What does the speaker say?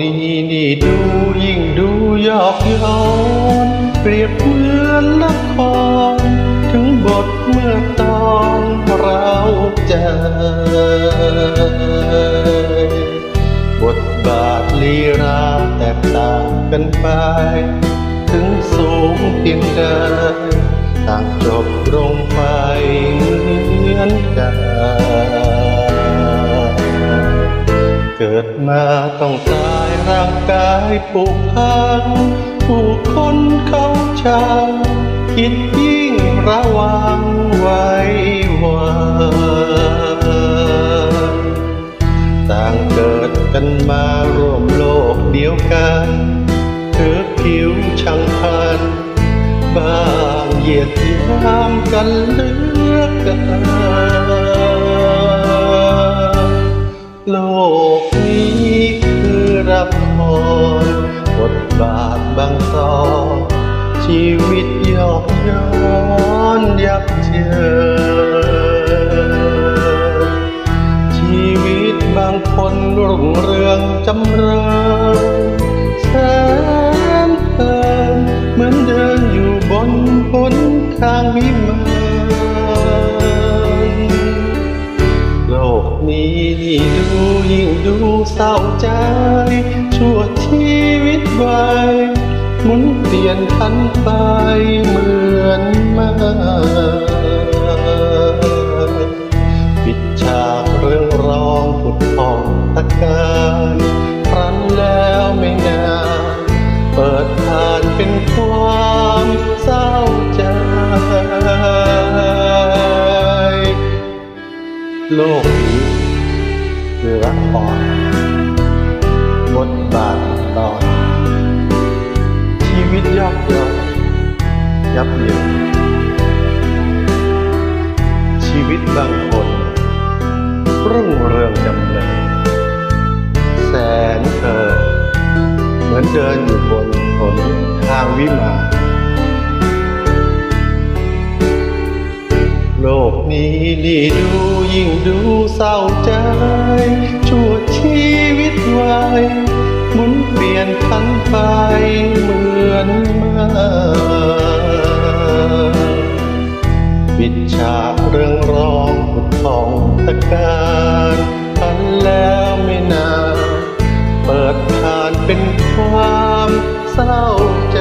นี้นี่ดูยิ่งดูยอกย้อนเปรียบเหมือนละครถึงบทเมื่อตอนเราใจบทบาทลีลาแตกต่างกันไป ถึงสูงเพียงใดต่างจบลงไปเหมือนกันเกิด มาต้องตายร่างกายผุพังผู้คนเขาชางคิดยิ่งระวังไว้วันต่างเกิดกันมาร่วมโลกเดียวกันถือผิวช่างพันบางเหยียดยามกันเหลือกกัน จำเริญแสนเพลินเหมือนเดินอยู่บนหนทางวิมานโลกนี้ดูยิ่งดูเศร้าใจ ชั่วชีวิตวายหมุนเปลี่ยนพันไปเหมือนมา โลกนี้คือละครบทบาทตอนชีวิตยอกยอนยับเยินชีวิตบางคนรุ่งเรืองจำเริญแสนเพลินเหมือนเดินอยู่บนถนนทางวิมาน นี้ลี่ดูยิ่งดูเศร้าใจชั่วชีวิตวายหมุนเปลี่ยนทันไปเหมือนมาปิดฉากเรื่องร้องของตะการพันแล้วไม่นานเปิดผ่านเป็นความเศร้าใจ